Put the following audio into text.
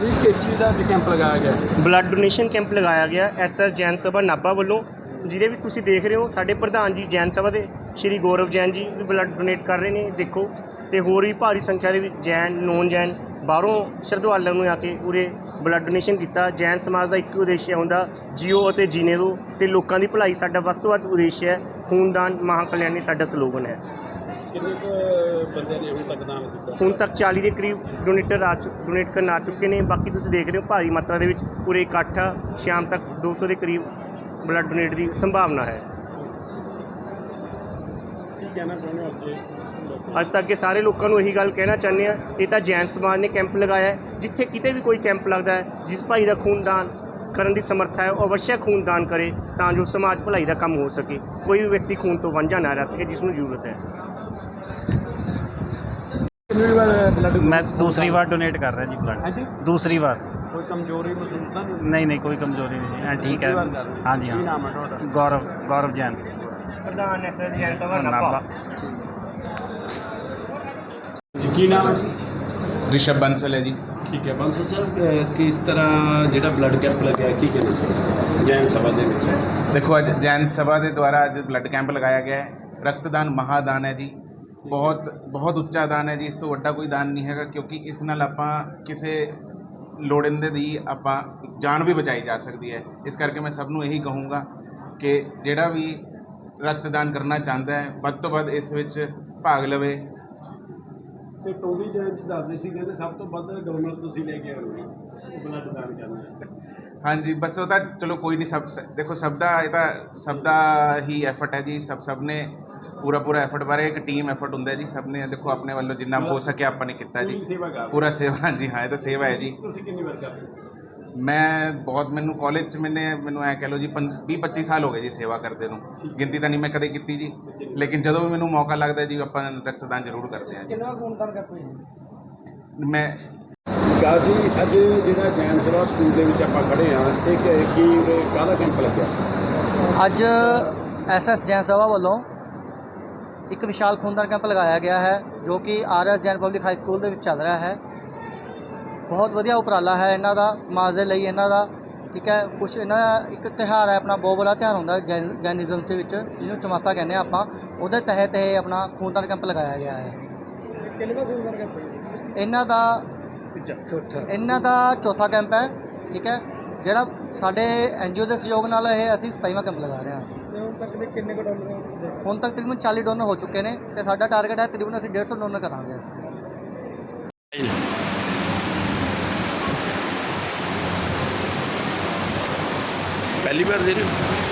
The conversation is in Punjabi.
ਵੀ ਕਿਸ ਚੀਜ਼ ਦਾ ਕੈਂਪ ਲਗਾਇਆ ਗਿਆ? ਬਲੱਡ ਡੋਨੇਸ਼ਨ ਕੈਂਪ ਲਗਾਇਆ ਗਿਆ ਐਸਐਸ ਜੈਨ ਸਭਾ ਨਾਭਾ ਵੱਲੋਂ। ਜਿਹਦੇ ਵਿੱਚ ਤੁਸੀਂ ਦੇਖ ਰਹੇ ਹੋ ਸਾਡੇ ਪ੍ਰਧਾਨ ਜੀ ਜੈਨ ਸਭਾ ਦੇ ਸ਼੍ਰੀ ਗੌਰਵ ਜੈਨ ਜੀ ਵੀ ਬਲੱਡ ਡੋਨੇਟ ਕਰ ਰਹੇ ਨੇ ਦੇਖੋ। ਤੇ ਹੋਰ ਵੀ ਭਾਰੀ ਸੰਖਿਆ ਦੇ ਵਿੱਚ ਜੈਨ ਨੋਨ ਜੈਨ ਬਾਹਰੋਂ ਸ਼ਰਧਾਲੂਆਂ ਨੂੰ ਆ ਕੇ ਉਰੇ ਬਲੱਡ ਡੋਨੇਸ਼ਨ ਕੀਤਾ। ਜੈਨ ਸਮਾਜ ਦਾ ਇੱਕ ਉਦੇਸ਼ ਹੁੰਦਾ ਜੀਓ ਅਤੇ ਜੀਨੇ ਦੋ। ਤੇ ਲੋਕਾਂ ਦੀ ਭਲਾਈ ਸਾਡਾ ਵੱਧ ਤੋਂ ਵੱਧ ਉਦੇਸ਼ ਹੈ। ਖੂਨਦਾਨ ਮਹਾਂ ਕਲਿਆਣੀ ਸਾਡਾ ਸਲੋਗਨ ਹੈ। ਕਿੰਨੇ ਕੁ ਬੰਦਿਆਂ ਨੇ ਦਾਨ ਕੀਤਾ। ਹੁਣ ਤੱਕ 40 ਦੇ ਕਰੀਬ ਡੋਨੇਟਰ ਆ ਚੁ ਡੋਨੇਟ ਕਰਨ ਆ ਚੁੱਕੇ ਨੇ। ਬਾਕੀ ਤੁਸੀਂ ਦੇਖ ਰਹੇ ਹੋ ਭਾਰੀ ਮਾਤਰਾ ਦੇ ਵਿੱਚ ਪੂਰੇ ਇਕੱਠ ਆ। ਸ਼ਾਮ ਤੱਕ 200 ਦੇ ਕਰੀਬ ਬਲੱਡ ਡੋਨੇਟ ਦੀ ਸੰਭਾਵਨਾ ਹੈ। ਕੀ ਕਹਿਣਾ ਚਾਹੁੰਦੇ ਹੋ ਅੱਜ ਅੱਜ ਤੱਕ ਕੇ ਸਾਰੇ ਲੋਕਾਂ ਨੂੰ ਇਹੀ ਗੱਲ ਕਹਿਣਾ ਚਾਹੁੰਦੇ ਆ ਇਹ ਤਾਂ ਜੈਨ ਸਮਾਜ ਨੇ ਕੈਂਪ ਲਗਾਇਆ ਹੈ। ਜਿੱਥੇ ਕਿਤੇ ਵੀ ਕੋਈ ਕੈਂਪ ਲੱਗਦਾ ਹੈ ਜਿਸ ਭਾਈ ਦਾ ਖੂਨਦਾਨ ਕਰਨ ਦੀ ਸਮਰੱਥਾ ਹੈ ਉਹ ਅਵਸ਼ਯ ਖੂਨਦਾਨ ਕਰੇ ਤਾਂ ਜੋ ਸਮਾਜ ਭਲਾਈ ਦਾ ਕੰਮ ਹੋ ਸਕੇ। ਕੋਈ ਵੀ ਵਿਅਕਤੀ ਖੂਨ ਤੋਂ ਵਾਂਝਾ ਨਾ ਰਹਿ ਸਕੇ ਜਿਸ ਨੂੰ ਜ਼ਰੂਰਤ ਹੈ। ਕਿੰਨੀ ਵਾਰ ਬਲੱਡ ਮੈਂ ਦੂਸਰੀ ਵਾਰ ਡੋਨੇਟ ਕਰ ਰਿਹਾ ਜੀ ਬਲੱਡ ਹਾਂਜੀ? ਦੂਸਰੀ ਵਾਰ। ਕੋਈ ਕਮਜ਼ੋਰੀ ਮਹਿਸੂਸ ਤਾਂ ਨਹੀਂ? ਨਹੀਂ ਨਹੀਂ ਕੋਈ ਕਮਜ਼ੋਰੀ ਨਹੀਂ ਹੈ ਠੀਕ ਹੈ। ਹਾਂਜੀ ਕੀ ਹਾਂ। हाँ। ਨਾਮ ਹੈ ਤੁਹਾਡਾ? ਗੌਰਵ ਗੌਰਵ ਜੈਨ। ਪ੍ਰਧਾਨ ਐਸਐਸ ਜੈਨ ਸਭਾ ਨਾਭਾ ਜੀ ਕੀ ਨਾਮ ਹੈ? ਰਿਸ਼ਭ ਬੰਸਲ ਹੈ ਜੀ। ਠੀਕ ਹੈ। ਬੰਸਲ ਅਹ ਕਿਸ ਤਰ੍ਹਾਂ ਜਿਹੜਾ ਬਲੱਡ ਕੈਂਪ ਲੱਗਿਆ ਕੀ ਕਹਿਣਾ ਚਾਹੁੰਦੇ ਜੈਨ ਸਭਾ ਦੇ ਵਿੱਚ। ਦੇਖੋ ਅੱਜ ਜੈਨ ਸਭਾ ਦੇ ਦੁਆਰਾ ਅੱਜ ਬਲੱਡ ਕੈਂਪ ਲਗਾਇਆ ਗਿਆ ਹੈ। ਰਕਤਦਾਨ ਮਹਾਦਾਨ ਹੈ ਜੀ। ਬਹੁਤ ਬਹੁਤ ਉੱਚਾ ਦਾਨ ਹੈ ਜੀ ਇਸ ਤੋਂ ਵੱਡਾ ਕੋਈ ਦਾਨ ਨਹੀਂ ਹੈਗਾ ਕਿਉਂਕਿ ਇਸ ਨਾਲ ਆਪਾਂ ਕਿਸੇ ਲੋੜਿੰਦੇ ਦੀ ਆਪਾਂ ਜਾਨ ਵੀ ਬਚਾਈ ਜਾ ਸਕਦੀ ਹੈ। ਇਸ ਕਰਕੇ ਮੈਂ ਸਭ ਨੂੰ ਇਹੀ ਕਹੂੰਗਾ ਕਿ ਜਿਹੜਾ ਵੀ ਰਕਤਦਾਨ ਕਰਨਾ ਚਾਹੁੰਦਾ ਹੈ ਵੱਧ ਤੋਂ ਵੱਧ ਇਸ ਵਿੱਚ ਭਾਗ ਲਵੇ। ਤੇ ਟੋਨੀ ਜੈਨ ਜੀ ਦੱਸਦੇ ਸੀ ਕਹਿੰਦੇ ਸਭ ਤੋਂ ਵੱਧ ਡੋਨਰ ਤੁਸੀਂ ਲੈ ਕੇ ਆਉਣੇ ਬਲੱਡ ਦਾਨ ਕਰਨਾ। ਹਾਂਜੀ ਬਸ ਉਹ ਤਾਂ ਚਲੋ ਕੋਈ ਨਹੀਂ ਸਭ ਦੇਖੋ ਸਭ ਦਾ ਇਹ ਤਾਂ ਸਭ ਦਾ ਹੀ ਐਫਰਟ ਹੈ ਜੀ ਸਭ ਸਭ ਨੇ ਪੂਰਾ ਪੂਰਾ ਐਫਰਟ ਬਾਰੇ ਇੱਕ ਟੀਮ ਐਫਰਟ ਹੁੰਦਾ ਹੈ ਜੀ ਸਭ ਨੇ ਦੇਖੋ ਆਪਣੇ ਵੱਲੋਂ ਜਿੰਨਾ ਹੋ ਸਕਿਆ ਆਪਾਂ ਨੇ ਕੀਤਾ ਜੀ। ਪੂਰੀ ਸੇਵਾ ਕਰ ਰਹੇ ਪੂਰਾ ਸੇਵਾ ਹਾਂਜੀ ਹਾਂ ਇਹ ਤਾਂ ਸੇਵਾ ਹੈ ਜੀ। ਤੁਸੀਂ ਕਿੰਨੀ ਵਾਰ ਕਰਦੇ ਹੋ? ਮੈਂ ਬਹੁਤ ਮੈਨੂੰ ਕਾਲਜ ਚ ਮੈਨੇ ਮੈਨੂੰ ਐ ਕਹਿ ਲਓ ਜੀ 20 25 ਸਾਲ ਹੋ ਗਏ ਜੀ ਸੇਵਾ ਕਰਦੇ ਨੂੰ। ਗਿਣਤੀ ਤਾਂ ਨਹੀਂ ਮੈਂ ਕਦੇ ਕੀਤੀ ਜੀ। ਲੇਕਿਨ ਜਦੋਂ ਵੀ ਮੈਨੂੰ ਮੌਕਾ ਲੱਗਦਾ ਜੀ ਆਪਾਂ ਰਕਤਦਾਨ ਜ਼ਰੂਰ ਕਰਦੇ ਹਾਂ ਜੀ। ਕਿੰਨਾ ਖੂਨਦਾਨ ਕਰਦੇ ਮੈਂ ਗੱਲ ਜੀ ਅੱਜ ਜਿਹੜਾ ਜੈਨ ਸਭਾ ਸਕੂਲ ਦੇ ਵਿੱਚ ਆਪਾਂ ਖੜੇ ਆ ਤੇ ਕਿ- ਕੀ ਕਾਹਦਾ ਕੈਂਪ ਲੱਗਿਆ? ਅੱਜ ਐਸਐਸ ਜੈਨ ਸਭਾ ਵੱਲੋਂ ਇੱਕ ਵਿਸ਼ਾਲ ਖੂਨਦਾਨ ਕੈਂਪ ਲਗਾਇਆ ਗਿਆ ਹੈ ਜੋ ਕਿ RS Jain public high school ਦੇ ਵਿੱਚ ਚੱਲ ਰਿਹਾ ਹੈ। ਬਹੁਤ ਵਧੀਆ ਉਪਰਾਲਾ ਹੈ ਇਹਨਾਂ ਦਾ ਸਮਾਜ ਦੇ ਲਈ ਇਹਨਾਂ ਦਾ ਠੀਕ ਹੈ ਕੁਛ ਇਹਨਾਂ ਦਾ ਇੱਕ ਤਿਉਹਾਰ ਹੈ ਆਪਣਾ ਬਹੁਤ ਬੜਾ ਤਿਉਹਾਰ ਹੁੰਦਾ ਜੈਨਿਜ਼ਮ ਦੇ ਵਿੱਚ ਜਿਹਨੂੰ ਚਮਾਸਾ ਕਹਿੰਦੇ ਆ ਆਪਾਂ ਉਹਦੇ ਤਹਿਤ ਇਹ ਆਪਣਾ ਖੂਨਦਾਨ ਕੈਂਪ ਲਗਾਇਆ ਗਿਆ ਹੈ? ਇਹਨਾਂ ਦਾ ਚੌਥਾ। ਇਹਨਾਂ ਦਾ ਚੌਥਾ ਕੈਂਪ ਹੈ ਠੀਕ ਹੈ ਜਿਹੜਾ ਸਾਡੇ ਐਨਜੀਓ ਦੇ ਸਹਿਯੋਗ ਨਾਲ ਇਹ ਅਸੀਂ 27ਵਾਂ ਕੈਂਪ ਲਗਾ ਰਹੇ ਹਾਂ ਤੇ ਹੁਣ ਤੱਕ ਦੇ ਕਿੰਨੇ ਕੁ ਡਾਲਰ ਹੁਣ ਤੱਕ ਤਕਰੀਬਨ 40 ਡੋਨਰ ਹੋ ਚੁੱਕੇ ਨੇ ਤੇ ਸਾਡਾ ਟਾਰਗੇਟ ਹੈ ਤਕਰੀਬਨ ਅਸੀਂ 150 ਡੋਨਰ ਕਰਾਂਗੇ ਅਸੀਂ। ਪਹਿਲੀ ਵਾਰ ਦੇ ਰਹੇ ਹੋ?